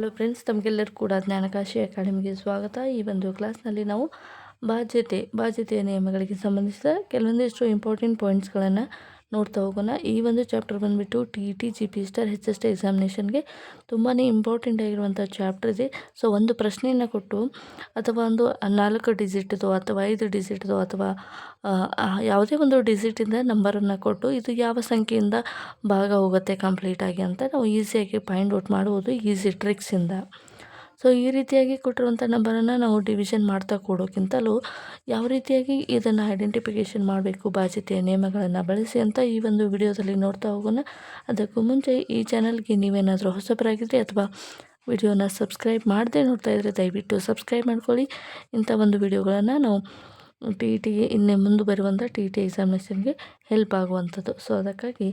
Hello friends ತಮಗೆಲ್ಲರೂ ಕೂಡ ಜ್ಞಾನಕಾಶಿ ಅಕಾಡೆಮಿಗೆ ಸ್ವಾಗತ. ಈ ಒಂದು ಕ್ಲಾಸ್ನಲ್ಲಿ ನಾವು ಬಾಧ್ಯತೆ, ಬಾಧ್ಯತೆಯ ನಿಯಮಗಳಿಗೆ ಸಂಬಂಧಿಸಿದ ಕೆಲವೊಂದಿಷ್ಟು ಇಂಪಾರ್ಟೆಂಟ್ ಪಾಯಿಂಟ್ಸ್ಗಳನ್ನು ನೋಡ್ತಾ ಹೋಗೋಣ. ಈ ಒಂದು ಚಾಪ್ಟರ್ ಬಂದುಬಿಟ್ಟು T E T G P star H S T ಎಕ್ಸಾಮಿನೇಷನ್ಗೆ ತುಂಬಾ ಇಂಪಾರ್ಟೆಂಟ್ ಆಗಿರುವಂಥ ಚಾಪ್ಟರ್ ಇದೆ. ಸೊ ಒಂದು ಪ್ರಶ್ನೆಯನ್ನು ಕೊಟ್ಟು ಅಥವಾ ಒಂದು ನಾಲ್ಕು ಡಿಜಿಟ್ದು ಅಥವಾ ಐದು ಡಿಜಿಟ್ದು ಅಥವಾ ಯಾವುದೇ ಒಂದು ಡಿಜಿಟಿಂದ ನಂಬರನ್ನು ಕೊಟ್ಟು ಇದು ಯಾವ ಸಂಖ್ಯೆಯಿಂದ ಭಾಗ ಹೋಗುತ್ತೆ ಕಂಪ್ಲೀಟಾಗಿ ಅಂತ ನಾವು ಈಸಿಯಾಗಿ ಫೈಂಡ್ ಔಟ್ ಮಾಡುವುದು ಈಸಿ ಟ್ರಿಕ್ಸಿಂದ ಸೊ ಈ ರೀತಿಯಾಗಿ ಕೊಟ್ಟಿರುವಂಥ ನಂಬರನ್ನು ನಾವು ಡಿವಿಷನ್ ಮಾಡ್ತಾ ಕೊಡೋಕ್ಕಿಂತಲೂ ಯಾವ ರೀತಿಯಾಗಿ ಇದನ್ನು ಐಡೆಂಟಿಫಿಕೇಷನ್ ಮಾಡಬೇಕು, ಬಾಧ್ಯತೆಯ ನಿಯಮಗಳನ್ನು ಬಳಸಿ ಅಂತ ಈ ಒಂದು ವಿಡಿಯೋದಲ್ಲಿ ನೋಡ್ತಾ ಹೋಗೋಣ. ಅದಕ್ಕೂ ಮುಂಚೆ ಈ ಚಾನಲ್ಗೆ ನೀವೇನಾದರೂ ಹೊಸಬರಾಗಿದ್ದರೆ ಅಥವಾ ವಿಡಿಯೋನ ಸಬ್ಸ್ಕ್ರೈಬ್ ಮಾಡದೆ ನೋಡ್ತಾ ಇದ್ದರೆ ದಯವಿಟ್ಟು ಸಬ್ಸ್ಕ್ರೈಬ್ ಮಾಡ್ಕೊಳ್ಳಿ. ಇಂಥ ಒಂದು ವಿಡಿಯೋಗಳನ್ನು ನಾವು ಟಿ ಇ ಟಿಗೆ ಇನ್ನೇ ಮುಂದೆ ಬರುವಂಥ ಟಿ ಟಿ ಎಕ್ಸಾಮಿನೇಷನ್ಗೆ ಹೆಲ್ಪ್ ಆಗುವಂಥದ್ದು. ಸೊ ಅದಕ್ಕಾಗಿ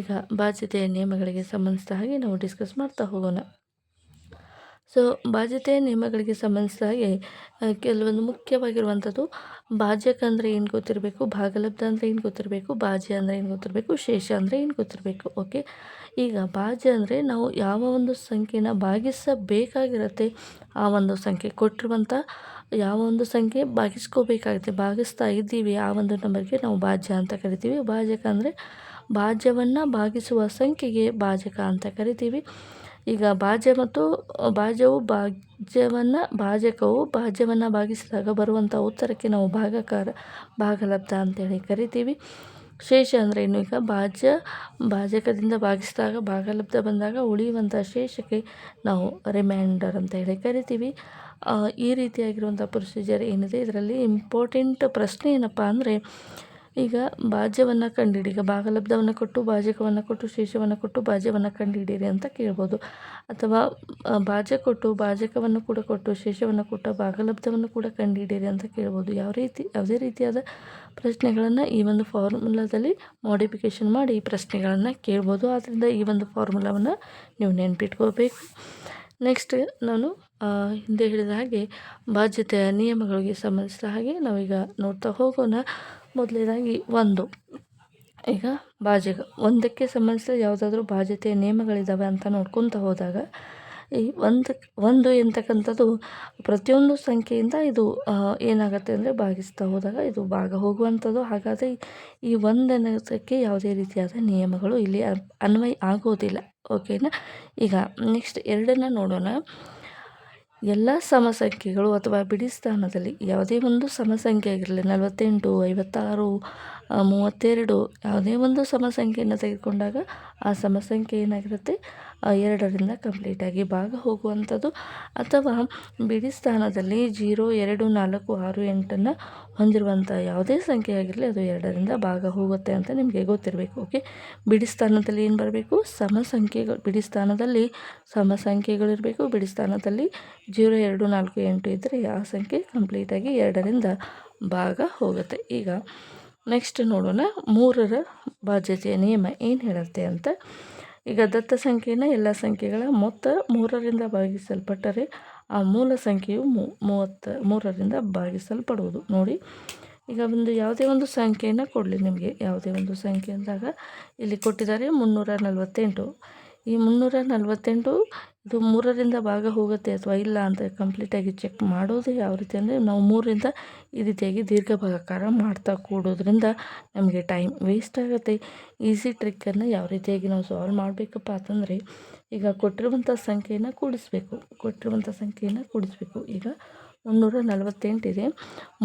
ಈಗ ಬಾಧ್ಯತೆಯ ನಿಯಮಗಳಿಗೆ ಸಂಬಂಧಿಸಿದ ಹಾಗೆ ನಾವು ಡಿಸ್ಕಸ್ ಮಾಡ್ತಾ ಹೋಗೋಣ. ಸೊ ಬಾಧ್ಯತೆ ನಿಯಮಗಳಿಗೆ ಸಂಬಂಧಿಸಿದ ಹಾಗೆ ಕೆಲವೊಂದು ಮುಖ್ಯವಾಗಿರುವಂಥದ್ದು ಭಾಜ್ಯಕ ಅಂದರೆ ಏನು ಗೊತ್ತಿರಬೇಕು, ಭಾಗಲಬ್ಧ ಅಂದರೆ ಏನು ಗೊತ್ತಿರಬೇಕು ಭಾಜ್ಯ ಅಂದರೆ ಏನು ಗೊತ್ತಿರಬೇಕು, ಶೇಷ ಅಂದರೆ ಏನು ಗೊತ್ತಿರಬೇಕು ಓಕೆ ಈಗ ಭಾಜ್ಯ ಅಂದರೆ ನಾವು ಯಾವ ಒಂದು ಸಂಖ್ಯೆನ ಭಾಗಿಸಬೇಕಾಗಿರುತ್ತೆ, ಆ ಒಂದು ಸಂಖ್ಯೆ ಕೊಟ್ಟಿರುವಂಥ ಯಾವ ಒಂದು ಸಂಖ್ಯೆ ಭಾಗಿಸ್ಕೋಬೇಕಾಗುತ್ತೆ, ಭಾಗಿಸ್ತಾ ಇದ್ದೀವಿ, ಆ ಒಂದು ನಂಬರ್ಗೆ ನಾವು ಭಾಜ್ಯ ಅಂತ ಕರಿತೀವಿ. ಭಾಜಕ ಅಂದರೆ ಭಾಜ್ಯವನ್ನು ಭಾಗಿಸುವ ಸಂಖ್ಯೆಗೆ ಭಾಜಕ ಅಂತ ಕರಿತೀವಿ. ಈಗ ಭಾಜ್ಯ ಮತ್ತು ಭಾಜ್ಯವು ಭಾಜ್ಯವನ್ನು, ಭಾಜಕವು ಭಾಜ್ಯವನ್ನು ಭಾಗಿಸಿದಾಗ ಬರುವಂಥ ಉತ್ತರಕ್ಕೆ ನಾವು ಭಾಗಕಾರ, ಭಾಗಲಬ್ಧ ಅಂತೇಳಿ ಕರಿತೀವಿ. ಶೇಷ ಅಂದರೆ ಏನು ಈಗ ಭಾಜ್ಯ, ಭಾಜಕದಿಂದ ಭಾಗಿಸಿದಾಗ ಭಾಗಲಬ್ಧ ಬಂದಾಗ ಉಳಿಯುವಂಥ ಶೇಷಕ್ಕೆ ನಾವು ರಿಮೈಂಡರ್ ಅಂತ ಹೇಳಿ ಕರಿತೀವಿ ಈ ರೀತಿಯಾಗಿರುವಂಥ ಪ್ರೊಸೀಜರ್ ಏನಿದೆ? ಇದರಲ್ಲಿ ಇಂಪಾರ್ಟೆಂಟ್ ಪ್ರಶ್ನೆ ಏನಪ್ಪ ಅಂದರೆ ಈಗ ಭಾಜ್ಯವನ್ನು ಕಂಡುಹಿಡಿ ಈಗ ಭಾಗಲಬ್ಧವನ್ನು ಕೊಟ್ಟು ಭಾಜಕವನ್ನು ಕೊಟ್ಟು, ಶೇಷವನ್ನು ಕೊಟ್ಟು ಭಾಜ್ಯವನ್ನು ಕಂಡುಹಿಡಿಯಿರಿ ಅಂತ ಕೇಳ್ಬೋದು. ಅಥವಾ ಭಾಜ್ಯ ಕೊಟ್ಟು ಭಾಜಕವನ್ನು ಕೂಡ ಕೊಟ್ಟು, ಶೇಷವನ್ನು ಕೊಟ್ಟು ಭಾಗಲಬ್ಧವನ್ನು ಕೂಡ ಕಂಡುಹಿಡಿಯಿರಿ ಅಂತ ಕೇಳ್ಬೋದು. ಯಾವ ರೀತಿ, ಯಾವುದೇ ರೀತಿಯಾದ ಪ್ರಶ್ನೆಗಳನ್ನು ಈ ಒಂದು ಫಾರ್ಮುಲಾದಲ್ಲಿ ಮಾಡಿಫಿಕೇಷನ್ ಮಾಡಿ ಈ ಪ್ರಶ್ನೆಗಳನ್ನು ಕೇಳ್ಬೋದು. ಆದ್ದರಿಂದ ಈ ಒಂದು ಫಾರ್ಮುಲಾವನ್ನು ನೀವು ನೆನ್ಪಿಟ್ಕೋಬೇಕು ನೆಕ್ಸ್ಟ್ ನಾನು ಹಿಂದೆ ಹೇಳಿದ ಹಾಗೆ ಬಾಧ್ಯತೆಯ ನಿಯಮಗಳಿಗೆ ಸಂಬಂಧಿಸಿದ ಹಾಗೆ ನಾವೀಗ ನೋಡ್ತಾ ಹೋಗೋಣ. ಮೊದಲನೇದಾಗಿ ಒಂದು. ಈಗ ಭಾಜಕ ಒಂದಕ್ಕೆ ಸಂಬಂಧಿಸಿದ ಯಾವುದಾದ್ರೂ ಬಾಧ್ಯತೆಯ ನಿಯಮಗಳಿದ್ದಾವೆ ಅಂತ ನೋಡ್ಕೊತ ಹೋದಾಗ, ಈ ಒಂದು ಒಂದು ಎಂತಕ್ಕಂಥದ್ದು ಪ್ರತಿಯೊಂದು ಸಂಖ್ಯೆಯಿಂದ ಇದು ಏನಾಗುತ್ತೆ ಅಂದರೆ ಭಾಗಿಸ್ತಾ ಹೋದಾಗ ಇದು ಭಾಗ ಹೋಗುವಂಥದ್ದು. ಹಾಗಾದರೆ ಈ ಒಂದನಕ್ಕೆ ಯಾವುದೇ ರೀತಿಯಾದ ನಿಯಮಗಳು ಇಲ್ಲಿ ಅನ್ವಯ ಆಗೋದಿಲ್ಲ. ಓಕೆನಾ ಈಗ ನೆಕ್ಸ್ಟ್ ಎರಡನ್ನ ನೋಡೋಣ. ಎಲ್ಲ ಸಮಸಂಖ್ಯೆಗಳು ಅಥವಾ ಬಿಡಿ ಸ್ಥಾನದಲ್ಲಿ ಯಾವುದೇ ಒಂದು ಸಮಸಂಖ್ಯೆ ಆಗಿರಲಿ, ನಲವತ್ತೆಂಟು, ಐವತ್ತಾರು, ಮೂವತ್ತೆರಡು, ಯಾವುದೇ ಒಂದು ಸಮಸಂಖ್ಯೆಯನ್ನು ತೆಗೆದುಕೊಂಡಾಗ ಆ ಸಮಸಂಖ್ಯೆ ಏನಾಗಿರುತ್ತೆ? ಎರಡರಿಂದ ಕಂಪ್ಲೀಟಾಗಿ ಭಾಗ ಹೋಗುವಂಥದ್ದು. ಅಥವಾ ಬಿಡಿ ಸ್ಥಾನದಲ್ಲಿ ಜೀರೋ, ಎರಡು, ನಾಲ್ಕು, ಆರು, ಎಂಟನ್ನು ಹೊಂದಿರುವಂಥ ಯಾವುದೇ ಸಂಖ್ಯೆ ಆಗಿರಲಿ, ಅದು ಎರಡರಿಂದ ಭಾಗ ಹೋಗುತ್ತೆ ಅಂತ ನಿಮಗೆ ಗೊತ್ತಿರಬೇಕು ಓಕೆ ಬಿಡಿ ಸ್ಥಾನದಲ್ಲಿ ಏನು ಬರಬೇಕು? ಸಮ ಸಂಖ್ಯೆಗಳು ಬಿಡಿ ಸ್ಥಾನದಲ್ಲಿ ಸಮ ಸಂಖ್ಯೆಗಳಿರಬೇಕು ಬಿಡಿ ಸ್ಥಾನದಲ್ಲಿ ಜೀರೋ, ಎರಡು, ನಾಲ್ಕು, ಎಂಟು ಇದ್ದರೆ ಆ ಸಂಖ್ಯೆ ಕಂಪ್ಲೀಟಾಗಿ ಎರಡರಿಂದ ಭಾಗ ಹೋಗುತ್ತೆ. ಈಗ ನೆಕ್ಸ್ಟ್ ನೋಡೋಣ ಮೂರರ ಬಾಧ್ಯತೆಯ ನಿಯಮ ಏನು ಹೇಳುತ್ತೆ ಅಂತ. ಈಗ ದತ್ತ ಸಂಖ್ಯೆನ ಎಲ್ಲ ಸಂಖ್ಯೆಗಳ ಮೊತ್ತ ಮೂರರಿಂದ ಭಾಗಿಸಲ್ಪಟ್ಟರೆ ಆ ಮೂಲ ಸಂಖ್ಯೆಯು ಮೂವತ್ತ, ಮೂರರಿಂದ ಭಾಗಿಸಲ್ಪಡುವುದು. ನೋಡಿ, ಈಗ ಒಂದು ಯಾವುದೇ ಒಂದು ಸಂಖ್ಯೆಯನ್ನು ಕೊಡಲಿ ನಿಮಗೆ. ಯಾವುದೇ ಒಂದು ಸಂಖ್ಯೆ ಅಂದಾಗ ಇಲ್ಲಿ ಕೊಟ್ಟಿದ್ದಾರೆ ಮುನ್ನೂರ ನಲವತ್ತೆಂಟು. ಈ ಮುನ್ನೂರ ನಲವತ್ತೆಂಟು ಇದು ಮೂರರಿಂದ ಭಾಗ ಹೋಗುತ್ತೆ ಅಥವಾ ಇಲ್ಲ ಅಂತ ಕಂಪ್ಲೀಟಾಗಿ ಚೆಕ್ ಮಾಡೋದು ಯಾವ ರೀತಿ ಅಂದರೆ ನಾವು ಮೂರರಿಂದ ಈ ರೀತಿಯಾಗಿ ದೀರ್ಘ ಭಾಗಕಾರ ಮಾಡ್ತಾ ಕೂಡೋದ್ರಿಂದ ನಮಗೆ ಟೈಮ್ ವೇಸ್ಟ್ ಆಗುತ್ತೆ. ಈಸಿ ಟ್ರಿಕ್ಕನ್ನು ಯಾವ ರೀತಿಯಾಗಿ ನಾವು ಸಾಲ್ವ್ ಮಾಡಬೇಕಪ್ಪ ಅಂತಂದರೆ ಈಗ ಕೊಟ್ಟಿರುವಂಥ ಸಂಖ್ಯೆಯನ್ನು ಕೂಡಿಸ್ಬೇಕು. ಕೊಟ್ಟಿರುವಂಥ ಸಂಖ್ಯೆಯನ್ನು ಕೂಡಿಸ್ಬೇಕು. ಈಗ ಮುನ್ನೂರ ನಲವತ್ತೆಂಟಿದೆ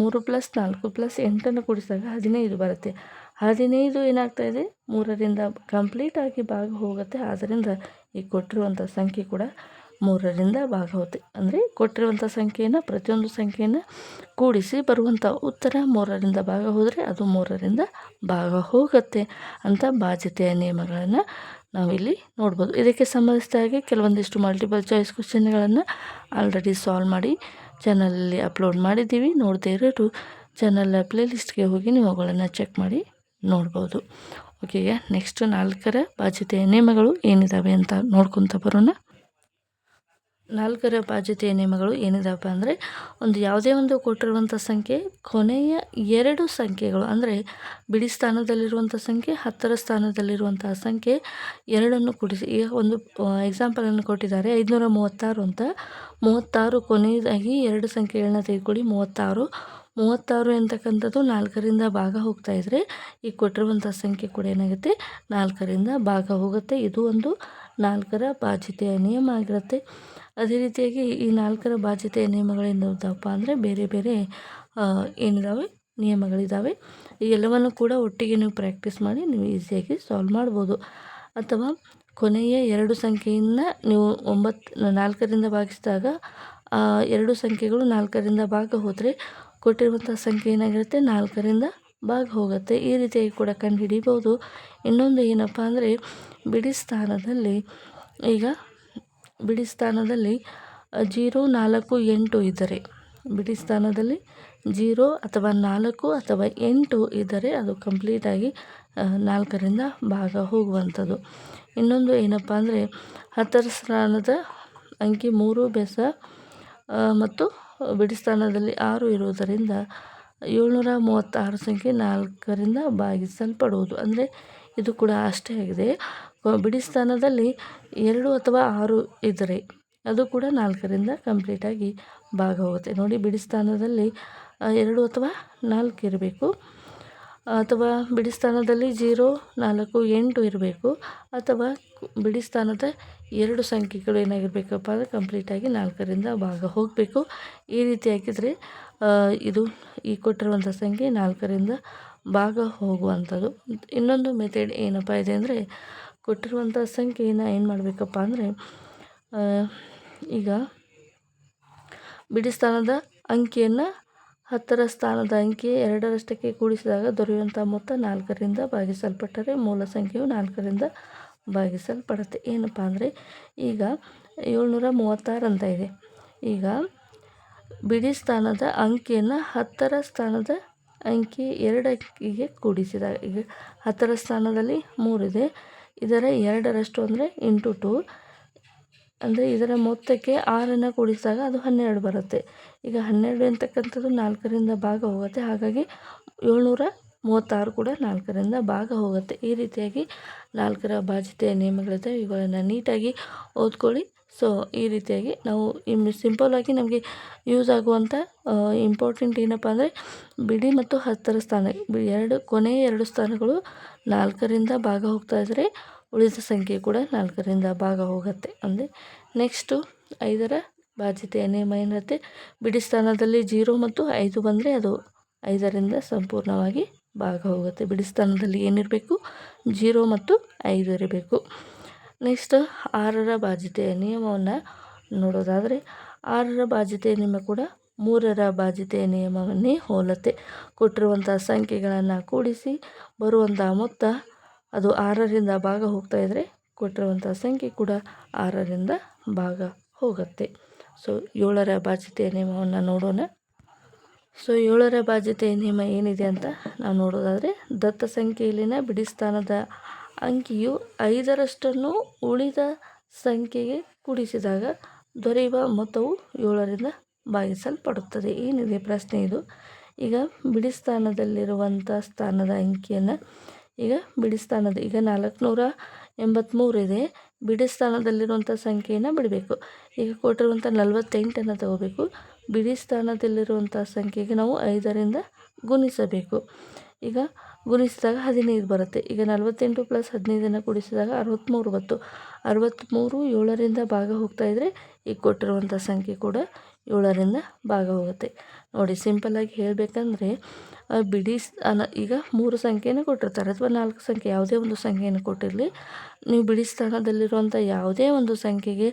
ಮೂರು ಪ್ಲಸ್ ನಾಲ್ಕು ಪ್ಲಸ್ ಎಂಟನ್ನು ಕೂಡಿಸಿದಾಗ ಹದಿನೈದು ಬರುತ್ತೆ. ಹದಿನೈದು ಏನಾಗ್ತಾ ಇದೆ? ಮೂರರಿಂದ ಕಂಪ್ಲೀಟಾಗಿ ಭಾಗ ಹೋಗುತ್ತೆ. ಆದ್ದರಿಂದ ಈ ಕೊಟ್ಟಿರುವಂಥ ಸಂಖ್ಯೆ ಕೂಡ ಮೂರರಿಂದ ಭಾಗ ಹೋಗುತ್ತೆ ಅಂದರೆ ಕೊಟ್ಟಿರುವಂಥ ಸಂಖ್ಯೆಯನ್ನು ಪ್ರತಿಯೊಂದು ಸಂಖ್ಯೆಯನ್ನು ಕೂಡಿಸಿ ಬರುವಂಥ ಉತ್ತರ ಮೂರರಿಂದ ಭಾಗ ಹೋದರೆ ಅದು ಮೂರರಿಂದ ಭಾಗ ಹೋಗುತ್ತೆ ಅಂತ ಬಾಧ್ಯತೆಯ ನಿಯಮಗಳನ್ನು ನಾವಿಲ್ಲಿ ನೋಡ್ಬೋದು. ಇದಕ್ಕೆ ಸಂಬಂಧಿಸಿದ ಹಾಗೆ ಕೆಲವೊಂದಿಷ್ಟು ಮಲ್ಟಿಪಲ್ ಚಾಯ್ಸ್ ಕ್ವಶನ್ಗಳನ್ನು ಆಲ್ರೆಡಿ ಸಾಲ್ವ್ ಮಾಡಿ ಚಾನಲಲ್ಲಿ ಅಪ್ಲೋಡ್ ಮಾಡಿದ್ದೀವಿ. ನೋಡದೇ ಇರೋರು ಚಾನಲ್ ಪ್ಲೇಲಿಸ್ಟ್ಗೆ ಹೋಗಿ ನೀವು ಅವುಗಳನ್ನು ಚೆಕ್ ಮಾಡಿ ನೋಡ್ಬೋದು. ಓಕೆ ನೆಕ್ಸ್ಟ್ ನಾಲ್ಕರ ಬಾಧ್ಯತೆಯ ನಿಯಮಗಳು ಏನಿದ್ದಾವೆ ಅಂತ ನೋಡ್ಕೊತ ಬರೋಣ. ನಾಲ್ಕರ ಬಾಧ್ಯತೆಯ ನಿಯಮಗಳು ಏನಿದಾವಪ್ಪ ಅಂದರೆ, ಒಂದು ಯಾವುದೇ ಒಂದು ಕೊಟ್ಟಿರುವಂಥ ಸಂಖ್ಯೆ, ಕೊನೆಯ ಎರಡು ಸಂಖ್ಯೆಗಳು ಅಂದರೆ, ಬಿಡಿ ಸ್ಥಾನದಲ್ಲಿರುವಂಥ ಸಂಖ್ಯೆ, ಹತ್ತರ ಸ್ಥಾನದಲ್ಲಿರುವಂತಹ ಸಂಖ್ಯೆ, ಎರಡನ್ನು ಕೂಡಿಸಿ. ಈಗ ಒಂದು ಎಕ್ಸಾಂಪಲನ್ನು ಕೊಟ್ಟಿದ್ದಾರೆ. ಐದುನೂರ ಮೂವತ್ತಾರು ಅಂತ. ಮೂವತ್ತಾರು ಕೊನೆಯದಾಗಿ ಎರಡು ಸಂಖ್ಯೆಗಳನ್ನ ತೆಗೆದುಕೊಳ್ಳಿ. ಮೂವತ್ತಾರು ಮೂವತ್ತಾರು ಎಂತಕ್ಕಂಥದ್ದು ನಾಲ್ಕರಿಂದ ಭಾಗ ಹೋಗ್ತಾ ಇದ್ದರೆ ಈ ಕೊಟ್ಟಿರುವಂಥ ಸಂಖ್ಯೆ ಕೂಡ ಏನಾಗುತ್ತೆ? ನಾಲ್ಕರಿಂದ ಭಾಗ ಹೋಗುತ್ತೆ. ಇದು ಒಂದು ನಾಲ್ಕರ ಬಾಧ್ಯತೆಯ ನಿಯಮ ಆಗಿರುತ್ತೆ. ಅದೇ ರೀತಿಯಾಗಿ ಈ ನಾಲ್ಕರ ಬಾಧ್ಯತೆಯ ನಿಯಮಗಳೇನಿದ್ದಾವಪ್ಪ ಅಂದರೆ ಬೇರೆ ಬೇರೆ ಏನಿದ್ದಾವೆ ನಿಯಮಗಳಿದ್ದಾವೆ ಎಲ್ಲವನ್ನು ಕೂಡ ಒಟ್ಟಿಗೆ ನೀವು ಪ್ರಾಕ್ಟೀಸ್ ಮಾಡಿ ನೀವು ಈಸಿಯಾಗಿ ಸಾಲ್ವ್ ಮಾಡ್ಬೋದು. ಅಥವಾ ಕೊನೆಯ ಎರಡು ಸಂಖ್ಯೆಯನ್ನು ನೀವು ಒಂಬತ್ತು ನಾಲ್ಕರಿಂದ ಭಾಗಿಸಿದಾಗ ಎರಡು ಸಂಖ್ಯೆಗಳು ನಾಲ್ಕರಿಂದ ಭಾಗ ಹೋದರೆ ಕೊಟ್ಟಿರುವಂಥ ಸಂಖ್ಯೆ ಏನಾಗಿರುತ್ತೆ? ನಾಲ್ಕರಿಂದ ಭಾಗ ಹೋಗುತ್ತೆ. ಈ ರೀತಿಯಾಗಿ ಕೂಡ ಕಂಡು ಕಂಡುಹಿಡಿಬೋದು ಇನ್ನೊಂದು ಏನಪ್ಪ ಅಂದರೆ, ಬಿಡಿ ಸ್ಥಾನದಲ್ಲಿ ಈಗ ಬಿಡಿ ಸ್ಥಾನದಲ್ಲಿ ಜೀರೋ, ನಾಲ್ಕು, ಎಂಟು ಇದ್ದರೆ, ಬಿಡಿ ಸ್ಥಾನದಲ್ಲಿ ಜೀರೋ ಅಥವಾ ನಾಲ್ಕು ಅಥವಾ ಎಂಟು ಇದ್ದರೆ ಅದು ಕಂಪ್ಲೀಟಾಗಿ ನಾಲ್ಕರಿಂದ ಭಾಗ ಹೋಗುವಂಥದ್ದು. ಇನ್ನೊಂದು ಏನಪ್ಪ ಅಂದರೆ, ಹತ್ತರ ಸ್ಥಾನದ ಅಂಕಿ ಮೂರು, ಬೆಸ ಮತ್ತು ಬಿಡಿ ಸ್ಥಾನದಲ್ಲಿ ಆರು ಇರುವುದರಿಂದ ಏಳ್ನೂರ ಮೂವತ್ತಾರು ಸಂಖ್ಯೆ ನಾಲ್ಕರಿಂದ ಭಾಗಿಸಲ್ಪಡುವುದು. ಅಂದರೆ ಇದು ಕೂಡ ಅಷ್ಟೇ ಆಗಿದೆ. ಬಿಡಿ ಸ್ಥಾನದಲ್ಲಿ ಎರಡು ಅಥವಾ ಆರು ಇದ್ದರೆ ಅದು ಕೂಡ ನಾಲ್ಕರಿಂದ ಕಂಪ್ಲೀಟಾಗಿ ಭಾಗ ಹೋಗುತ್ತೆ ನೋಡಿ, ಬಿಡಿ ಸ್ಥಾನದಲ್ಲಿ ಎರಡು ಅಥವಾ ನಾಲ್ಕು ಇರಬೇಕು. ಅಥವಾ ಬಿಡಿ ಸ್ಥಾನದಲ್ಲಿ ಜೀರೋ, ನಾಲ್ಕು, ಎಂಟು ಇರಬೇಕು. ಅಥವಾ ಬಿಡಿ ಸ್ಥಾನದ ಎರಡು ಸಂಖ್ಯೆಗಳು ಏನಾಗಿರಬೇಕಪ್ಪ ಅಂದರೆ ಕಂಪ್ಲೀಟಾಗಿ ನಾಲ್ಕರಿಂದ ಭಾಗ ಹೋಗಬೇಕು. ಈ ರೀತಿ ಹಾಕಿದರೆ ಇದು ಈ ಕೊಟ್ಟಿರುವಂಥ ಸಂಖ್ಯೆ ನಾಲ್ಕರಿಂದ ಭಾಗ ಹೋಗುವಂಥದ್ದು. ಇನ್ನೊಂದು ಮೆಥಡ್ ಏನಪ್ಪ ಇದೆ ಅಂದರೆ, ಕೊಟ್ಟಿರುವಂಥ ಸಂಖ್ಯೆಯನ್ನು ಏನು ಮಾಡಬೇಕಪ್ಪ ಅಂದರೆ ಈಗ ಬಿಡಿ ಸ್ಥಾನದ ಅಂಕಿಯನ್ನು ಹತ್ತರ ಸ್ಥಾನದ ಅಂಕಿ ಎರಡರಷ್ಟಕ್ಕೆ ಕೂಡಿಸಿದಾಗ ದೊರೆಯುವಂಥ ಮೊತ್ತ ನಾಲ್ಕರಿಂದ ಭಾಗಿಸಲ್ಪಟ್ಟರೆ ಮೂಲ ಸಂಖ್ಯೆಯು ನಾಲ್ಕರಿಂದ ಭಾಗಿಸಲ್ಪಡುತ್ತೆ. ಏನಪ್ಪ ಅಂದರೆ, ಈಗ ಏಳ್ನೂರ ಮೂವತ್ತಾರು ಅಂತ ಇದೆ. ಈಗ ಬಿಡಿ ಸ್ಥಾನದ ಅಂಕಿಯನ್ನು ಹತ್ತರ ಸ್ಥಾನದ ಅಂಕಿ ಎರಡು ಅಂಕಿಗೆ ಕೂಡಿಸಿದಾಗ ಈಗ ಹತ್ತರ ಸ್ಥಾನದಲ್ಲಿ ಮೂರಿದೆ ಇದರ ಎರಡರಷ್ಟು ಅಂದರೆ ಇಂಟು ಟು. ಅಂದರೆ ಇದರ ಮೊತ್ತಕ್ಕೆ ಆರನ್ನು ಕೂಡಿಸಿದಾಗ ಅದು ಹನ್ನೆರಡು ಬರುತ್ತೆ. ಈಗ ಹನ್ನೆರಡು ಅಂತಕ್ಕಂಥದ್ದು ನಾಲ್ಕರಿಂದ ಭಾಗ ಹೋಗುತ್ತೆ. ಹಾಗಾಗಿ ಏಳ್ನೂರ ಮೂವತ್ತಾರು ಕೂಡ ನಾಲ್ಕರಿಂದ ಭಾಗ ಹೋಗುತ್ತೆ ಈ ರೀತಿಯಾಗಿ ನಾಲ್ಕರ ಬಾಧ್ಯತೆಯ ನಿಯಮಗಳಿದೆ ಇವುಗಳನ್ನು ನೀಟಾಗಿ ಓದ್ಕೊಳ್ಳಿ. ಸೊ ಈ ರೀತಿಯಾಗಿ ನಾವು ಸಿಂಪಲ್ಲಾಗಿ ನಮಗೆ ಯೂಸ್ ಆಗುವಂಥ ಇಂಪಾರ್ಟೆಂಟ್ ಏನಪ್ಪ ಅಂದರೆ ಬಿಡಿ ಮತ್ತು ಹತ್ತರ ಸ್ಥಾನ. ಎರಡು, ಕೊನೆಯ ಎರಡು ಸ್ಥಾನಗಳು ನಾಲ್ಕರಿಂದ ಭಾಗ ಹೋಗ್ತಾ ಇದ್ದರೆ ಉಳಿದ ಸಂಖ್ಯೆ ಕೂಡ ನಾಲ್ಕರಿಂದ ಭಾಗ ಹೋಗುತ್ತೆ ಅಂದರೆ ನೆಕ್ಸ್ಟು ಐದರ ಬಾಧ್ಯತೆಯ ನಿಯಮ ಏನಿರುತ್ತೆ ಬಿಡಿ ಸ್ಥಾನದಲ್ಲಿ ಜೀರೋ ಮತ್ತು ಐದು ಬಂದರೆ ಅದು ಐದರಿಂದ ಸಂಪೂರ್ಣವಾಗಿ ಭಾಗ ಹೋಗುತ್ತೆ. ಬಿಡಿ ಸ್ಥಾನದಲ್ಲಿ ಏನಿರಬೇಕು? ಜೀರೋ ಮತ್ತು ಐದು ಇರಬೇಕು. ನೆಕ್ಸ್ಟ್, ಆರರ ಬಾಧ್ಯತೆಯ ನಿಯಮವನ್ನು ನೋಡೋದಾದರೆ, ಆರರ ಬಾಧ್ಯತೆಯ ನಿಯಮ ಕೂಡ ಮೂರರ ಬಾಧ್ಯತೆಯ ನಿಯಮವನ್ನೇ ಹೋಲತ್ತೆ. ಕೊಟ್ಟಿರುವಂಥ ಸಂಖ್ಯೆಗಳನ್ನು ಕೂಡಿಸಿ, ಬರುವಂಥ ಮೊತ್ತ ಅದು ಆರರಿಂದ ಭಾಗ ಹೋಗ್ತಾ ಇದ್ದರೆ ಕೊಟ್ಟಿರುವಂಥ ಸಂಖ್ಯೆ ಕೂಡ ಆರರಿಂದ ಭಾಗ ಹೋಗುತ್ತೆ. ಸೊ, ಏಳರ ಬಾಧ್ಯತೆಯ ನಿಯಮವನ್ನು ನೋಡೋಣ. ಸೊ ಏಳರ ಬಾಧ್ಯತೆಯ ನಿಯಮ ಏನಿದೆ ಅಂತ ನಾವು ನೋಡೋದಾದರೆ ದತ್ತ ಸಂಖ್ಯೆಯಲ್ಲಿನ ಬಿಡಿ ಸ್ಥಾನದ ಅಂಕಿಯು ಐದರಷ್ಟನ್ನು ಉಳಿದ ಸಂಖ್ಯೆಗೆ ಕೂಡಿಸಿದಾಗ ದೊರೆಯುವ ಮೊತ್ತವು ಏಳರಿಂದ ಭಾಗಿಸಲ್ಪಡುತ್ತದೆ. ಏನಿದೆ ಪ್ರಶ್ನೆ ಇದು? ಈಗ ಬಿಡಿ ಸ್ಥಾನದಲ್ಲಿರುವಂಥ ಸ್ಥಾನದ ಅಂಕಿಯನ್ನು ಈಗ ಬಿಡಿ ಸ್ಥಾನದ ಈಗ ನಾಲ್ಕುನೂರ ಎಂಬತ್ತ್ಮೂರು ಇದೆ. ಬಿಡಿ ಸ್ಥಾನದಲ್ಲಿರುವಂಥ ಸಂಖ್ಯೆಯನ್ನು ಬಿಡಬೇಕು. ಈಗ ಕೊಟ್ಟಿರುವಂಥ ನಲವತ್ತೆಂಟನ್ನು ತಗೋಬೇಕು. ಬಿಡಿ ಸ್ಥಾನದಲ್ಲಿರುವಂಥ ಸಂಖ್ಯೆಗೆ ನಾವು ಐದರಿಂದ ಗುಣಿಸಬೇಕು. ಈಗ ಗುಣಿಸಿದಾಗ ಹದಿನೈದು ಬರುತ್ತೆ. ಈಗ ನಲವತ್ತೆಂಟು ಪ್ಲಸ್ ಹದಿನೈದನ್ನು ಕೂಡಿಸಿದಾಗ ಅರವತ್ತ್ಮೂರು ಬಂತು ಅರವತ್ತ್ಮೂರು ಏಳರಿಂದ ಭಾಗ ಹೋಗ್ತಾ ಇದ್ದರೆ ಈಗ ಕೊಟ್ಟಿರುವಂಥ ಸಂಖ್ಯೆ ಕೂಡ ಏಳರಿಂದ ಭಾಗ ಹೋಗುತ್ತೆ ನೋಡಿ ಸಿಂಪಲ್ಲಾಗಿ ಹೇಳಬೇಕಂದ್ರೆ ಬಿಡಿ ಸ್ಥಾನ ಈಗ ಮೂರು ಸಂಖ್ಯೆಯನ್ನು ಕೊಟ್ಟಿರ್ತಾರೆ ಅಥವಾ ನಾಲ್ಕು ಸಂಖ್ಯೆ, ಯಾವುದೇ ಒಂದು ಸಂಖ್ಯೆಯನ್ನು ಕೊಟ್ಟಿರಲಿ. ನೀವು ಬಿಡಿ ಸ್ಥಾನದಲ್ಲಿರುವಂಥ ಯಾವುದೇ ಒಂದು ಸಂಖ್ಯೆಗೆ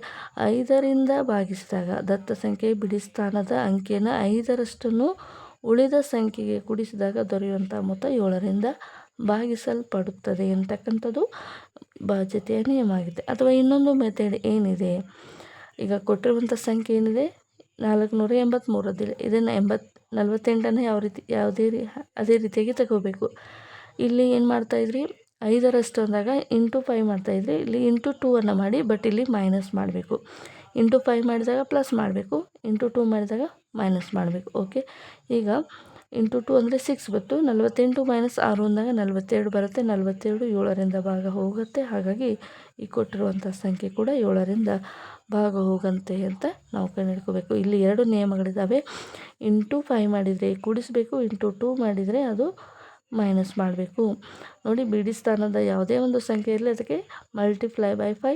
ಐದರಿಂದ ಭಾಗಿಸಿದಾಗ, ದತ್ತ ಸಂಖ್ಯೆ, ಬಿಡಿ ಸ್ಥಾನದ ಅಂಕಿಯನ್ನು ಐದರಷ್ಟನ್ನು ಉಳಿದ ಸಂಖ್ಯೆಗೆ ಕುಡಿಸಿದಾಗ ದೊರೆಯುವಂಥ ಮೊತ್ತ ಏಳರಿಂದ ಭಾಗಿಸಲ್ಪಡುತ್ತದೆ. ಎಂತಕ್ಕಂಥದ್ದು? ಬಾಧ್ಯತೆಯ ನಿಯಮ ಆಗಿದೆ. ಅಥವಾ ಇನ್ನೊಂದು ಮೆಥಡ್ ಏನಿದೆ? ಈಗ ಕೊಟ್ಟಿರುವಂಥ ಸಂಖ್ಯೆ ಏನಿದೆ? ನಾಲ್ಕುನೂರ ಎಂಬತ್ತ್ಮೂರದಿಲ್ಲ ಇದನ್ನು ಎಂಬತ್ತು ನಲ್ವತ್ತೆಂಟನ್ನು ಯಾವ ರೀತಿ, ಯಾವುದೇ ರೀ, ಅದೇ ರೀತಿಯಾಗಿ ತಗೋಬೇಕು. ಇಲ್ಲಿ ಏನು ಮಾಡ್ತಾಯಿದ್ರಿ ಐದರಷ್ಟು ಅಂದಾಗ ಇಂಟು ಫೈವ್ ಮಾಡ್ತಾಯಿದ್ರಿ ಇಲ್ಲಿ ಇಂಟು ಟೂ ಅನ್ನು ಮಾಡಿ, ಬಟ್ ಇಲ್ಲಿ ಮೈನಸ್ ಮಾಡಬೇಕು. ಇಂಟು ಫೈವ್ ಮಾಡಿದಾಗ ಪ್ಲಸ್ ಮಾಡಬೇಕು. ಇಂಟು ಟೂ ಮಾಡಿದಾಗ ಮೈನಸ್ ಮಾಡಬೇಕು. ಓಕೆ? ಈಗ ಇಂಟು ಟು ಅಂದರೆ ಸಿಕ್ಸ್ ಬಂತು. ನಲವತ್ತೆಂಟು ಮೈನಸ್ ಆರು ಅಂದಾಗ ನಲವತ್ತೆರಡು ಬರುತ್ತೆ. ನಲವತ್ತೆರಡು ಏಳರಿಂದ ಭಾಗ ಹೋಗುತ್ತೆ. ಹಾಗಾಗಿ ಈ ಕೊಟ್ಟಿರುವಂಥ ಸಂಖ್ಯೆ ಕೂಡ ಏಳರಿಂದ ಭಾಗ ಹೋಗಂತೆ ಅಂತ ನಾವು ಕಂಡುಹಿಡ್ಕೋಬೇಕು ಇಲ್ಲಿ ಎರಡು ನಿಯಮಗಳಿದ್ದಾವೆ ಇಂಟು ಫೈ ಮಾಡಿದರೆ ಕೂಡಿಸಬೇಕು, ಇಂಟು ಟೂ ಮಾಡಿದರೆ ಅದು ಮೈನಸ್ ಮಾಡಬೇಕು. ನೋಡಿ, ಬಿಡಿ ಸ್ಥಾನದ ಯಾವುದೇ ಒಂದು ಸಂಖ್ಯೆ ಇರಲಿ ಅದಕ್ಕೆ ಮಲ್ಟಿಪ್ಲೈ ಬೈ ಫೈ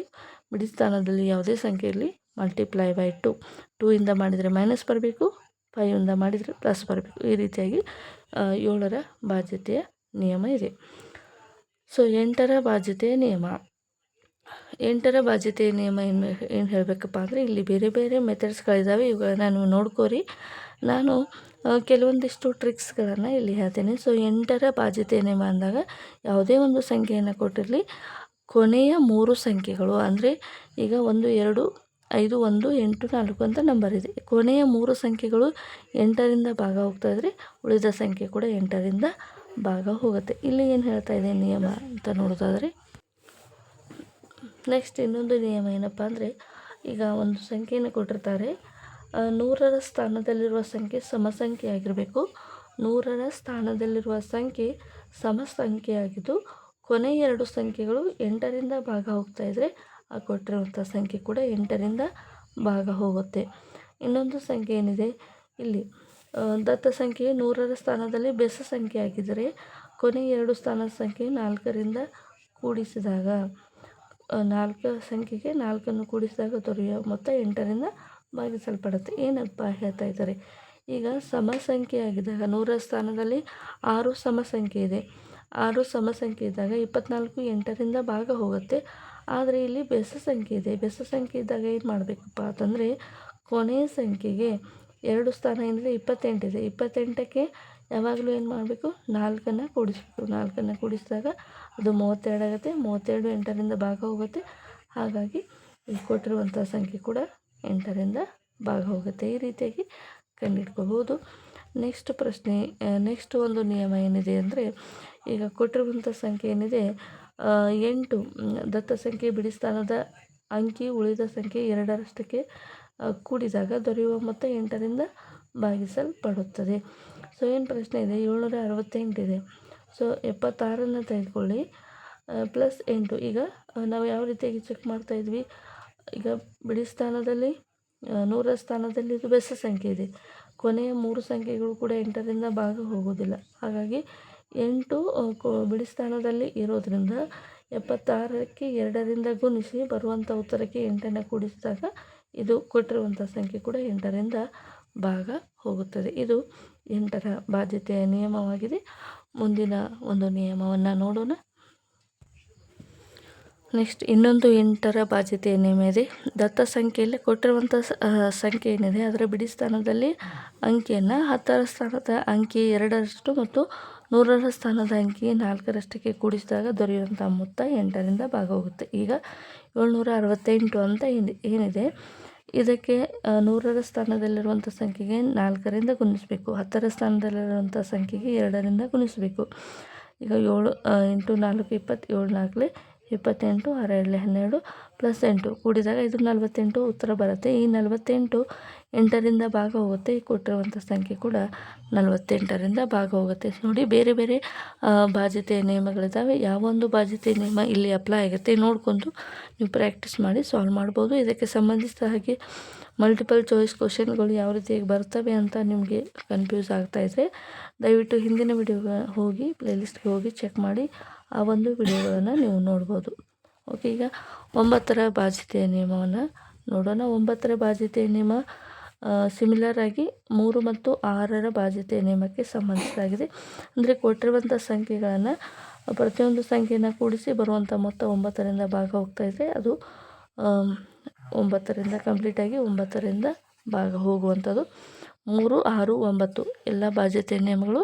ಬಿಡಿ ಸ್ಥಾನದಲ್ಲಿ ಯಾವುದೇ ಸಂಖ್ಯೆ ಇರಲಿ ಮಲ್ಟಿಪ್ಲೈ ಬೈ ಟು ಟೂ ಇಂದ ಮಾಡಿದರೆ ಮೈನಸ್ ಬರಬೇಕು ಫೈವಿಂದ ಮಾಡಿದರೆ ಪ್ಲಸ್ ಬರಬೇಕು. ಈ ರೀತಿಯಾಗಿ ಏಳರ ಬಾಧ್ಯತೆಯ ನಿಯಮ ಇದೆ. ಸೊ ಎಂಟರ ಬಾಧ್ಯತೆಯ ನಿಯಮ. ಎಂಟರ ಬಾಧ್ಯತೆಯ ನಿಯಮ ಏನು ಏನು ಹೇಳಬೇಕಪ್ಪ ಅಂದರೆ ಇಲ್ಲಿ ಬೇರೆ ಬೇರೆ ಮೆಥಡ್ಸ್ಗಳಿದ್ದಾವೆ ಇವುಗಳನ್ನ ನೀವು ನೋಡ್ಕೋರಿ. ನಾನು ಕೆಲವೊಂದಿಷ್ಟು ಟ್ರಿಕ್ಸ್ಗಳನ್ನು ಇಲ್ಲಿ ಹೇಳ್ತೇನೆ. ಸೊ ಎಂಟರ ಬಾಧ್ಯತೆಯ ನಿಯಮ ಅಂದಾಗ ಯಾವುದೇ ಒಂದು ಸಂಖ್ಯೆಯನ್ನು ಕೊಟ್ಟಿರಲಿ. ಕೊನೆಯ ಮೂರು ಸಂಖ್ಯೆಗಳು ಅಂದರೆ ಈಗ ಒಂದು, ಎರಡು, ಐದು, ಒಂದು, ಎಂಟು, ನಾಲ್ಕು ಅಂತ ನಂಬರ್ ಇದೆ. ಕೊನೆಯ ಮೂರು ಸಂಖ್ಯೆಗಳು ಎಂಟರಿಂದ ಭಾಗ ಹೋಗ್ತಾ ಇದ್ರೆ ಉಳಿದ ಸಂಖ್ಯೆ ಕೂಡ ಎಂಟರಿಂದ ಭಾಗ ಹೋಗುತ್ತೆ. ಇಲ್ಲಿ ಏನು ಹೇಳ್ತಾ ಇದೆ ನಿಯಮ ಅಂತ ನೋಡೋದಾದರೆ. ನೆಕ್ಸ್ಟ್ ಇನ್ನೊಂದು ನಿಯಮ ಏನಪ್ಪ ಅಂದರೆ, ಈಗ ಒಂದು ಸಂಖ್ಯೆಯನ್ನು ಕೊಟ್ಟಿರ್ತಾರೆ. ನೂರರ ಸ್ಥಾನದಲ್ಲಿರುವ ಸಂಖ್ಯೆ ಸಮ ಸಂಖ್ಯೆಯಾಗಿರಬೇಕು ನೂರರ ಸ್ಥಾನದಲ್ಲಿರುವ ಸಂಖ್ಯೆ ಸಮ ಕೊನೆ ಎರಡು ಸಂಖ್ಯೆಗಳು ಎಂಟರಿಂದ ಭಾಗ ಹೋಗ್ತಾ ಇದ್ದರೆ ಆ ಕೊಟ್ಟಿರುವಂಥ ಸಂಖ್ಯೆ ಕೂಡ ಎಂಟರಿಂದ ಭಾಗ ಹೋಗುತ್ತೆ. ಇನ್ನೊಂದು ಸಂಖ್ಯೆ ಏನಿದೆ? ಇಲ್ಲಿ ದತ್ತ ಸಂಖ್ಯೆ ನೂರರ ಸ್ಥಾನದಲ್ಲಿ ಬೆಸ ಸಂಖ್ಯೆ ಆಗಿದ್ದರೆ, ಕೊನೆ ಎರಡು ಸ್ಥಾನದ ಸಂಖ್ಯೆ ನಾಲ್ಕರಿಂದ ಕೂಡಿಸಿದಾಗ ನಾಲ್ಕು ಸಂಖ್ಯೆಗೆ ನಾಲ್ಕನ್ನು ಕೂಡಿಸಿದಾಗ ದೊರೆಯುವ ಮೊತ್ತ ಎಂಟರಿಂದ ಭಾಗಿಸಲ್ಪಡುತ್ತೆ. ಏನಪ್ಪ ಹೇಳ್ತಾ ಇದ್ದಾರೆ? ಈಗ ಸಮ ಸಂಖ್ಯೆ ಆಗಿದ್ದಾಗ ನೂರರ ಸ್ಥಾನದಲ್ಲಿ ಆರು ಸಮ ಸಂಖ್ಯೆ ಇದೆ. ಆರು ಸಮ ಸಂಖ್ಯೆ ಇದ್ದಾಗ ಇಪ್ಪತ್ನಾಲ್ಕು ಎಂಟರಿಂದ ಭಾಗ ಹೋಗುತ್ತೆ. ಆದರೆ ಇಲ್ಲಿ ಬೆಸ ಸಂಖ್ಯೆ ಇದೆ. ಬೆಸ ಸಂಖ್ಯೆ ಇದ್ದಾಗ ಏನು ಮಾಡಬೇಕಪ್ಪ ಅಂತಂದರೆ, ಕೊನೆಯ ಸಂಖ್ಯೆಗೆ ಎರಡು ಸ್ಥಾನ ಏನಿದೆ ಇಪ್ಪತ್ತೆಂಟಿದೆ ಇಪ್ಪತ್ತೆಂಟಕ್ಕೆ ಯಾವಾಗಲೂ ಏನು ಮಾಡಬೇಕು? ನಾಲ್ಕನ್ನು ಕೂಡಿಸ್ಬೇಕು. ನಾಲ್ಕನ್ನು ಕೂಡಿಸಿದಾಗ ಅದು ಮೂವತ್ತೆರಡು ಆಗುತ್ತೆ. ಮೂವತ್ತೆರಡು ಎಂಟರಿಂದ ಭಾಗ ಹೋಗುತ್ತೆ. ಹಾಗಾಗಿ ಇಲ್ಲಿ ಕೊಟ್ಟಿರುವಂಥ ಸಂಖ್ಯೆ ಕೂಡ ಎಂಟರಿಂದ ಭಾಗ ಹೋಗುತ್ತೆ. ಈ ರೀತಿಯಾಗಿ ಕಂಡಿಡ್ಕೋಬೋದು ನೆಕ್ಸ್ಟ್ ಪ್ರಶ್ನೆ ನೆಕ್ಸ್ಟ್ ಒಂದು ನಿಯಮ ಏನಿದೆ ಅಂದರೆ, ಈಗ ಕೊಟ್ಟಿರುವಂಥ ಸಂಖ್ಯೆ ಏನಿದೆ ಎಂಟು ದತ್ತ ಸಂಖ್ಯೆ ಬಿಡಿಸ್ಥಾನದ ಅಂಕಿ, ಉಳಿದ ಸಂಖ್ಯೆ ಎರಡರಷ್ಟಕ್ಕೆ ಕೂಡಿದಾಗ ದೊರೆಯುವ ಮೊತ್ತ ಎಂಟರಿಂದ ಭಾಗಿಸಲ್ಪಡುತ್ತದೆ. ಸೊ ಏನು ಪ್ರಶ್ನೆ ಇದೆ, ಏಳ್ನೂರ ಅರವತ್ತೆಂಟಿದೆ ಸೊ ಎಪ್ಪತ್ತಾರನ್ನು ತೆಗೆದುಕೊಳ್ಳಿ. ಪ್ಲಸ್ ಎಂಟು. ಈಗ ನಾವು ಯಾವ ರೀತಿಯಾಗಿ ಚೆಕ್ ಮಾಡ್ತಾ ಇದ್ವಿ? ಈಗ ಬಿಡಿ ಸ್ಥಾನದಲ್ಲಿ ನೂರ ಸ್ಥಾನದಲ್ಲಿ ಇದು ಬೆಸ ಸಂಖ್ಯೆ ಇದೆ. ಕೊನೆಯ ಮೂರು ಸಂಖ್ಯೆಗಳು ಕೂಡ ಎಂಟರಿಂದ ಭಾಗ ಹೋಗೋದಿಲ್ಲ ಹಾಗಾಗಿ, ಎಂಟು ಬಿಡಿ ಸ್ಥಾನದಲ್ಲಿ ಇರೋದರಿಂದ ಎಪ್ಪತ್ತಾರಕ್ಕೆ ಎರಡರಿಂದ ಗುಣಿಸಿ ಬರುವಂಥ ಉತ್ತರಕ್ಕೆ ಎಂಟನ್ನು ಕೂಡಿಸಿದಾಗ ಇದು ಕೊಟ್ಟಿರುವಂಥ ಸಂಖ್ಯೆ ಕೂಡ ಎಂಟರಿಂದ ಭಾಗ ಹೋಗುತ್ತದೆ. ಇದು ಎಂಟರ ಬಾಧ್ಯತೆಯ ನಿಯಮವಾಗಿದೆ. ಮುಂದಿನ ಒಂದು ನಿಯಮವನ್ನು ನೋಡೋಣ. ನೆಕ್ಸ್ಟ್, ಇನ್ನೊಂದು ಎಂಟರ ಬಾಧ್ಯತೆಯ ನಿಯಮ ಇದೆ. ದತ್ತ ಸಂಖ್ಯೆಯಲ್ಲಿ ಕೊಟ್ಟಿರುವಂಥ ಸಂಖ್ಯೆ ಏನಿದೆ, ಅದರ ಬಿಡಿ ಸ್ಥಾನದಲ್ಲಿ ಅಂಕಿಯನ್ನು ಹತ್ತರ ಸ್ಥಾನದ ಅಂಕಿ ಎರಡರಷ್ಟು ಮತ್ತು ನೂರರ ಸ್ಥಾನದ ಅಂಕಿ ನಾಲ್ಕರಷ್ಟಕ್ಕೆ ಕೂಡಿಸಿದಾಗ ದೊರೆಯುವಂಥ ಮೊತ್ತ ಎಂಟರಿಂದ ಭಾಗ ಹೋಗುತ್ತೆ ಈಗ ಏಳ್ನೂರ ಅರವತ್ತೆಂಟು ಅಂತ ಏನಿ- ಏನಿದೆ. ಇದಕ್ಕೆ ನೂರರ ಸ್ಥಾನದಲ್ಲಿರುವಂಥ ಸಂಖ್ಯೆಗೆ ನಾಲ್ಕರಿಂದ ಗುಣಿಸಬೇಕು. ಹತ್ತರ ಸ್ಥಾನದಲ್ಲಿರುವಂಥ ಸಂಖ್ಯೆಗೆ ಎರಡರಿಂದ ಗುಣಿಸಬೇಕು. ಈಗ ಏಳು ಎಂಟು, ನಾಲ್ಕು, ಇಪ್ಪತ್ತು, ಏಳು ನಾಲ್ಕಲೆ ಇಪ್ಪತ್ತೆಂಟು, ಆರು ಎರಡಲೆ ಹನ್ನೆರಡು, ಪ್ಲಸ್ ಎಂಟು. ಕೂಡಿದಾಗ ಇದು ನಲವತ್ತೆಂಟು ಉತ್ತರ ಬರುತ್ತೆ. ಈ ನಲವತ್ತೆಂಟು ಎಂಟರಿಂದ ಭಾಗ ಹೋಗುತ್ತೆ ಈ ಕೊಟ್ಟಿರುವಂಥ ಸಂಖ್ಯೆ ಕೂಡ ನಲವತ್ತೆಂಟರಿಂದ ಭಾಗ ಹೋಗುತ್ತೆ ನೋಡಿ, ಬೇರೆ ಬೇರೆ ಭಾಜ್ಯತೆಯ ನಿಯಮಗಳಿದ್ದಾವೆ. ಯಾವೊಂದು ಬಾಧ್ಯತೆಯ ನಿಯಮ ಇಲ್ಲಿ ಅಪ್ಲೈ ಆಗುತ್ತೆ ನೋಡ್ಕೊಂಡು ನೀವು ಪ್ರಾಕ್ಟೀಸ್ ಮಾಡಿ ಸಾಲ್ವ್ ಮಾಡ್ಬೋದು. ಇದಕ್ಕೆ ಸಂಬಂಧಿಸಿದ ಹಾಗೆ ಮಲ್ಟಿಪಲ್ ಚಾಯ್ಸ್ ಕ್ವಶನ್ಗಳು ಯಾವ ರೀತಿಯಾಗಿ ಬರ್ತವೆ ಅಂತ ನಿಮಗೆ ಕನ್ಫ್ಯೂಸ್ ಆಗ್ತಾ ಇದೆ ದಯವಿಟ್ಟು ಹಿಂದಿನ ವಿಡಿಯೋ ಹೋಗಿ ಪ್ಲೇಲಿಸ್ಟ್ಗೆ ಹೋಗಿ ಚೆಕ್ ಮಾಡಿ ಆ ಒಂದು ವಿಡಿಯೋಗಳನ್ನು ನೀವು ನೋಡ್ಬೋದು. ಓಕೆ ಈಗ ಒಂಬತ್ತರ ಬಾಧ್ಯತೆಯ ನಿಯಮವನ್ನು ನೋಡೋಣ. ಒಂಬತ್ತರ ಬಾಧ್ಯತೆಯ ನಿಯಮ ಸಿಮಿಲರ್ ಆಗಿ ಮೂರು ಮತ್ತು ಆರರ ಬಾಧ್ಯತೆಯ ನಿಯಮಕ್ಕೆ ಸಂಬಂಧಿಸಿದಾಗಿದೆ ಅಂದರೆ ಕೊಟ್ಟಿರುವಂಥ ಸಂಖ್ಯೆಗಳನ್ನು ಪ್ರತಿಯೊಂದು ಸಂಖ್ಯೆಯನ್ನು ಕೂಡಿಸಿ ಬರುವಂಥ ಮೊತ್ತ ಒಂಬತ್ತರಿಂದ ಭಾಗ ಹೋಗ್ತಾ ಇದ್ದರೆ ಅದು ಒಂಬತ್ತರಿಂದ ಕಂಪ್ಲೀಟಾಗಿ ಒಂಬತ್ತರಿಂದ ಭಾಗ ಹೋಗುವಂಥದ್ದು. ಮೂರು, ಆರು, ಒಂಬತ್ತು ಎಲ್ಲ ಬಾಧ್ಯತೆಯ ನಿಯಮಗಳು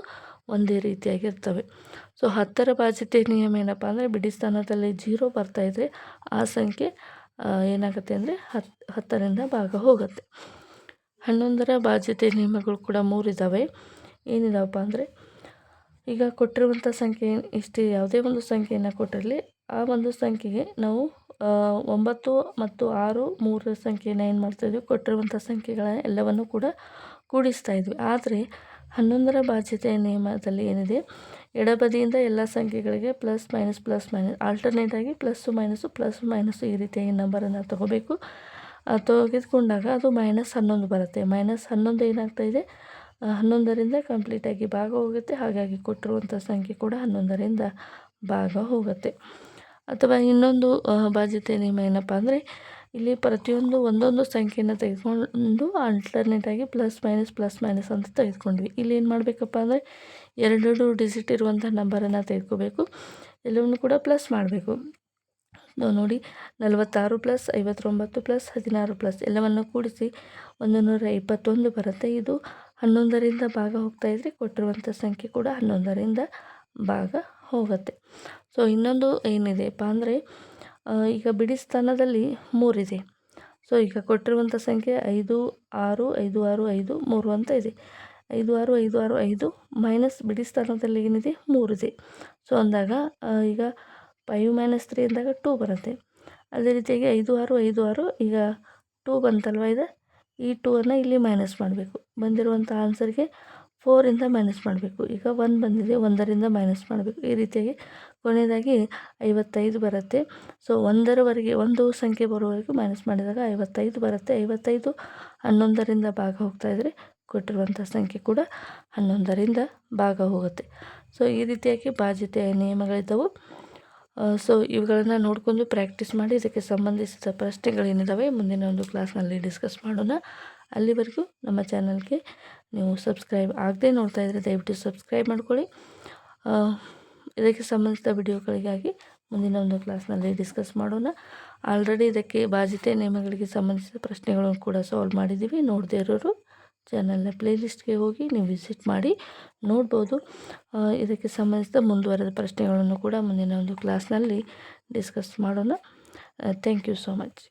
ಒಂದೇ ರೀತಿಯಾಗಿರ್ತವೆ. ಸೊ ಹತ್ತರ ಬಾಧ್ಯತೆಯ ನಿಯಮ ಏನಪ್ಪ ಅಂದರೆ ಬಿಡಿ ಸ್ಥಾನದಲ್ಲಿ ಜೀರೋ ಬರ್ತಾಯಿದ್ರೆ ಆ ಸಂಖ್ಯೆ ಏನಾಗುತ್ತೆ ಅಂದರೆ ಹತ್ತು ಹತ್ತರಿಂದ ಭಾಗ ಹೋಗುತ್ತೆ. ಹನ್ನೊಂದರ ಬಾಧ್ಯತೆ ನಿಯಮಗಳು ಕೂಡ ಮೂರಿದ್ದಾವೆ ಏನಿದಾವಪ್ಪ ಅಂದರೆ, ಈಗ ಕೊಟ್ಟಿರುವಂಥ ಸಂಖ್ಯೆ ಇಷ್ಟೇ, ಯಾವುದೇ ಒಂದು ಸಂಖ್ಯೆಯನ್ನು ಕೊಟ್ಟಿರಲಿ, ಆ ಒಂದು ಸಂಖ್ಯೆಗೆ ನಾವು ಒಂಬತ್ತು ಮತ್ತು ಆರು, ಮೂರರ ಸಂಖ್ಯೆಯನ್ನು ಏನು ಮಾಡ್ತಾಯಿದ್ವಿ ಕೊಟ್ಟಿರುವಂಥ ಸಂಖ್ಯೆಗಳ ಎಲ್ಲವನ್ನು ಕೂಡ ಕೂಡಿಸ್ತಾ ಇದ್ವಿ. ಆದರೆ, ಹನ್ನೊಂದರ ಬಾಧ್ಯತೆಯ ನಿಯಮದಲ್ಲಿ ಏನಿದೆ, ಎಡಬದಿಯಿಂದ ಎಲ್ಲ ಸಂಖ್ಯೆಗಳಿಗೆ ಪ್ಲಸ್, ಮೈನಸ್ ಪ್ಲಸ್, ಮೈನಸ್ ಆಲ್ಟರ್ನೇಟಾಗಿ ಪ್ಲಸ್ಸು, ಮೈನಸ್ಸು ಪ್ಲಸ್ ಮೈನಸ್ಸು ಈ ರೀತಿಯಾಗಿ ನಂಬರನ್ನು ತಗೋಬೇಕು. ತೆಗೆದುಕೊಂಡಾಗ ಅದು ಮೈನಸ್ ಹನ್ನೊಂದು ಬರುತ್ತೆ. ಮೈನಸ್ ಹನ್ನೊಂದು ಏನಾಗ್ತಾ ಇದೆ? ಹನ್ನೊಂದರಿಂದ ಕಂಪ್ಲೀಟಾಗಿ ಭಾಗ ಹೋಗುತ್ತೆ. ಹಾಗಾಗಿ ಕೊಟ್ಟಿರುವಂಥ ಸಂಖ್ಯೆ ಕೂಡ ಹನ್ನೊಂದರಿಂದ ಭಾಗ ಹೋಗುತ್ತೆ. ಅಥವಾ ಇನ್ನೊಂದು ಬಾಧ್ಯತೆ ನಿಯಮ ಏನಪ್ಪ ಅಂದರೆ, ಇಲ್ಲಿ ಪ್ರತಿಯೊಂದು ಒಂದೊಂದು ಸಂಖ್ಯೆಯನ್ನು ತೆಗೆದುಕೊಂಡು ಆಲ್ಟರ್ನೇಟ್ ಆಗಿ ಪ್ಲಸ್ ಮೈನಸ್ ಪ್ಲಸ್ ಮೈನಸ್ ಅಂತ ತೆಗೆದುಕೊಂಡ್ವಿ ಇಲ್ಲಿ ಏನು ಮಾಡಬೇಕಪ್ಪ ಅಂದರೆ, ಎರಡೆರಡು ಡಿಜಿಟ್ ಇರುವಂಥ ನಂಬರನ್ನು ತೆಗೆದುಕೋಬೇಕು. ಎಲ್ಲವನ್ನು ಕೂಡ ಪ್ಲಸ್ ಮಾಡಬೇಕು. ನೋಡಿ ನಲವತ್ತಾರು ಪ್ಲಸ್ ಐವತ್ತೊಂಬತ್ತು ಪ್ಲಸ್ ಹದಿನಾರು ಪ್ಲಸ್ ಎಲ್ಲವನ್ನು ಕೂಡಿಸಿ ಒಂದು ನೂರ ಇಪ್ಪತ್ತೊಂದು ಬರುತ್ತೆ. ಇದು ಹನ್ನೊಂದರಿಂದ ಭಾಗ ಹೋಗ್ತಾ ಇದ್ರೆ ಕೊಟ್ಟಿರುವಂಥ ಸಂಖ್ಯೆ ಕೂಡ ಹನ್ನೊಂದರಿಂದ ಭಾಗ ಹೋಗುತ್ತೆ. ಸೊ ಇನ್ನೊಂದು ಏನಿದೆಪ್ಪ ಅಂದರೆ ಈಗ ಬಿಡಿ ಸ್ಥಾನದಲ್ಲಿ ಮೂರಿದೆ. ಸೊ ಈಗ ಕೊಟ್ಟಿರುವಂಥ ಸಂಖ್ಯೆ ಐದು, ಆರು ಐದು ಆರು, ಐದು, ಮೂರು ಅಂತ ಇದೆ. ಐದು, ಆರು ಐದು ಆರು, ಐದು ಮೈನಸ್ ಬಿಡಿ ಸ್ಥಾನದಲ್ಲಿ ಏನಿದೆ? ಮೂರಿದೆ. ಸೊ ಅಂದಾಗ ಈಗ ಫೈವ್ ಮೈನಸ್ ತ್ರೀ ಅಂದಾಗ ಟೂ ಬರುತ್ತೆ. ಅದೇ ರೀತಿಯಾಗಿ ಐದು ಆರು ಐದು ಆರು, ಈಗ ಟೂ ಬಂತಲ್ವ ಇದೆ? ಈ ಟೂ ಅನ್ನು ಇಲ್ಲಿ ಮೈನಸ್ ಮಾಡಬೇಕು. ಬಂದಿರುವಂಥ ಆನ್ಸರ್ಗೆ ಫೋರಿಂದ ಮೈನಸ್ ಮಾಡಬೇಕು. ಈಗ ಒನ್ ಬಂದಿದೆ, ಒಂದರಿಂದ ಮೈನಸ್ ಮಾಡಬೇಕು. ಈ ರೀತಿಯಾಗಿ ಕೊನೆಯದಾಗಿ ಐವತ್ತೈದು ಬರುತ್ತೆ. ಸೊ ಒಂದರವರೆಗೆ, ಒಂದು ಸಂಖ್ಯೆ ಬರೋವರೆಗೂ ಮೈನಸ್ ಮಾಡಿದಾಗ ಐವತ್ತೈದು ಬರುತ್ತೆ. ಐವತ್ತೈದು ಹನ್ನೊಂದರಿಂದ ಭಾಗ ಹೋಗ್ತಾ ಇದ್ದರೆ ಕೊಟ್ಟಿರುವಂಥ ಸಂಖ್ಯೆ ಕೂಡ ಹನ್ನೊಂದರಿಂದ ಭಾಗ ಹೋಗುತ್ತೆ. ಸೊ ಈ ರೀತಿಯಾಗಿ ಬಾಧ್ಯತೆಯ ನಿಯಮಗಳಿದ್ದವು. ಸೊ ಇವುಗಳನ್ನು ನೋಡಿಕೊಂಡು ಪ್ರಾಕ್ಟೀಸ್ ಮಾಡಿ ಇದಕ್ಕೆ ಸಂಬಂಧಿಸಿದ ಪ್ರಶ್ನೆಗಳೇನಿದ್ದಾವೆ ಮುಂದಿನ ಒಂದು ಕ್ಲಾಸ್ನಲ್ಲಿ ಡಿಸ್ಕಸ್ ಮಾಡೋಣ. ಅಲ್ಲಿವರೆಗೂ ನಮ್ಮ ಚಾನಲ್ಗೆ ನೀವು ಸಬ್ಸ್ಕ್ರೈಬ್ ಆಗದೆ ನೋಡ್ತಾ ಇದ್ದರೆ ದಯವಿಟ್ಟು ಸಬ್ಸ್ಕ್ರೈಬ್ ಮಾಡ್ಕೊಳ್ಳಿ. ಇದಕ್ಕೆ ಸಂಬಂಧಿಸಿದ ವಿಡಿಯೋಗಳಿಗಾಗಿ ಮುಂದಿನ ಒಂದು ಕ್ಲಾಸ್ನಲ್ಲಿ ಡಿಸ್ಕಸ್ ಮಾಡೋಣ. ಆಲ್ರೆಡಿ ಇದಕ್ಕೆ ಬಾಧ್ಯತೆ ನಿಯಮಗಳಿಗೆ ಸಂಬಂಧಿಸಿದ ಪ್ರಶ್ನೆಗಳನ್ನು ಕೂಡ ಸಾಲ್ವ್ ಮಾಡಿದ್ದೀವಿ. ನೋಡದೇ ಇರೋರು ಚಾನಲ್ನ ಪ್ಲೇಲಿಸ್ಟ್ಗೆ ಹೋಗಿ ನೀವು ವಿಸಿಟ್ ಮಾಡಿ ನೋಡ್ಬೋದು. ಇದಕ್ಕೆ ಸಂಬಂಧಿಸಿದ ಮುಂದುವರೆದ ಪ್ರಶ್ನೆಗಳನ್ನು ಕೂಡ ಮುಂದಿನ ಒಂದು ಕ್ಲಾಸ್ನಲ್ಲಿ ಡಿಸ್ಕಸ್ ಮಾಡೋಣ. Thank you so much.